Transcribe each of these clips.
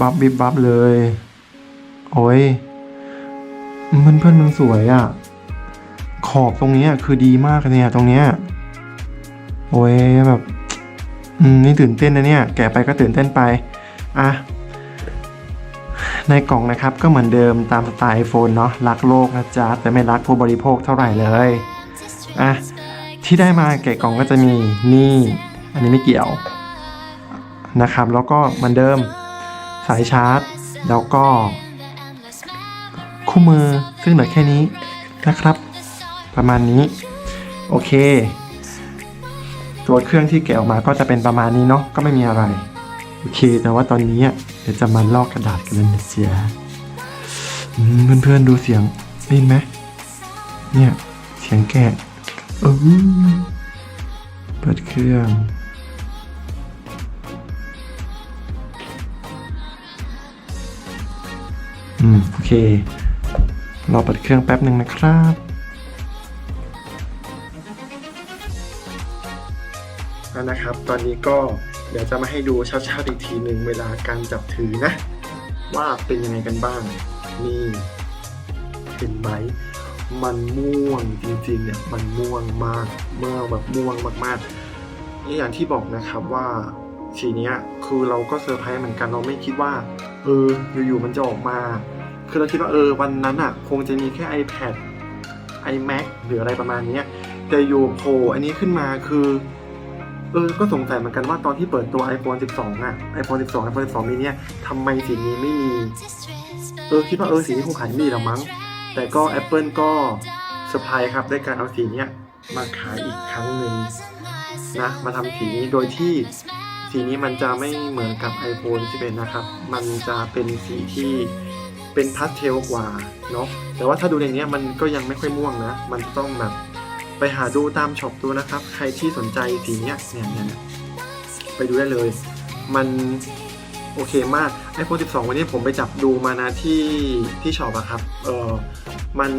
บับบิบบับเลย โอ้ยเพื่อนเพื่อนมันสวยอะ่ะ ขอบตรงนี้คือดีมากเนี่ยตรงเนี้ยโอ้ยแบบนี่ตื่นเต้นนะเนี่ย แกะไปก็ตื่นเต้นไปอะในกล่องนะครับก็เหมือนเดิมตามสไตล์ iPhone เนาะรักโลกนะจ๊ะ แต่ไม่รักผู้บริโภคเท่าไหร่เลยอะที่ได้มาแกะกล่องก็จะมีนี่ อันนี้ไม่เกี่ยวนะครับ แล้วก็เหมือนเดิมายชาร์จ แล้วก็ คู่มือซึ่งเหลือแค่นี้นะครับ ประมาณนี้ โอเค ตัวเครื่องที่แกะออกมาก็จะเป็นประมาณนี้เนาะก็ไม่มีอะไร โอเค แต่ว่าตอนนี้เดี๋ยวจะมาลอกกระดาษกันแล้วนะเสียอืมเพื่อนๆดูเสียงได้ยินไหมเนี่ย เสียงแกะเออเปิดเครื่อง อืมโอเครอเปิดเครื่องแป๊บหนึ่งนะครับแล้วนะครับ ตอนนี้ก็เดี๋ยวจะมาให้ดูเชัดๆอีกทีหนึ่งเวลาการจับถือนะ ว่าเป็นยังไงกันบ้าง นี่เห็นไหมมันม่วงจริงๆเนี่ยมันม่วงมากเมื่อแบบม่วงมากๆนี่อย่างที่บอกนะครับว่าสีเนี้ยคือเราก็เซอร์ไพรส์เหมือนกันเราไม่คิดว่า เอออยู่ๆมันจะออกมา คือเราคิดว่าเออวันนั้นอะ คงจะมีแค่ iPad iMac หรืออะไรประมาณนี้แต่อยู่โผล่อันนี้ขึ้นมาคือเออ ก็สงสัยเหมือนกันว่าตอนที่เปิดตัว iPhone 12 อะ iPhone 12 iPhone 12 mini เนี่ยทำไมสีนี้ไม่มี เออ คิดว่าเออสีนี้คงขายไม่ดีแล้วมั้ง แต่ก็ Apple ก็เซอร์ไพรส์ครับด้วยการเอาสีเนี้ยมาขายอีกครั้งหนึ่งนะ มาทำสีนี้โดยที่ สีนี้มันจะไม่เหมือนกับ iPhone 11 นะครับ มันจะเป็นสีที่เป็นพาสเทลกว่าเนาะ แต่ว่าถ้าดูในนี้มันก็ยังไม่ค่อยม่วงนะ มันต้องแบบไปหาดูตามช็อปดูนะครับ ใครที่สนใจสีเนี้เนี่ยเนี่ยเนี่ยไปดูได้เลย มันโอเคมาก iPhone 12 วันนี้ผมไปจับดูมานะที่ที่ช็อปอะครับ เออมัน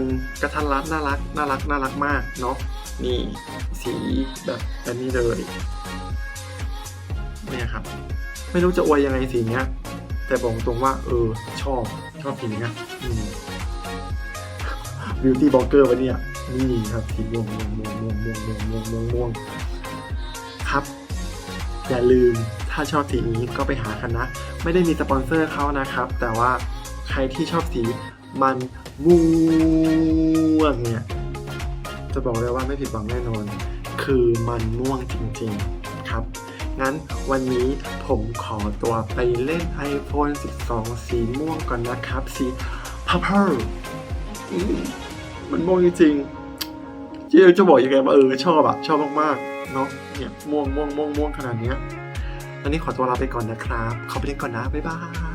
กระทันรัดน่ารักน่ารักน่ารักมากเนาะ นี่สีแบบแบบนี้เลย เนี่ยครับ ไม่รู้จะอวยยังไงสีเนี้ย แต่บอกตรงว่า เออ ชอบชอบสีเนี้ยอืมบิวตี้บล็อกเกอร์วะเนี่ยนี่ครับสีม่วงม่วงม่วงม่วงม่วงม่วงม่วงม่วงม่วงครับอย่าลืมถ้าชอบสีนี้ก็ไปหากันนะ ไม่ได้มีสปอนเซอร์เขานะครับ แต่ว่าใครที่ชอบสีมันม่วงเนี่ยจะบอกเลยว่าไม่ผิดหวังแน่นอน คือมันม่วงจริงๆครับ งั้นวันนี้ผมขอตัวไปเล่น iPhone 12 สีม่วงก่อนนะครับ สีพัพเพอร์มันม่วงจริงๆเจ๊จะบอกยังไงว่าเออชอบอะชอบมากๆเนาะเนี่ยม่วงม่วงม่วงม่วงขนาดเนี้ยอันนี้ขอตัวลาไปก่อนนะครับ ขอไปเล่นก่อนนะ บ๊ายบาย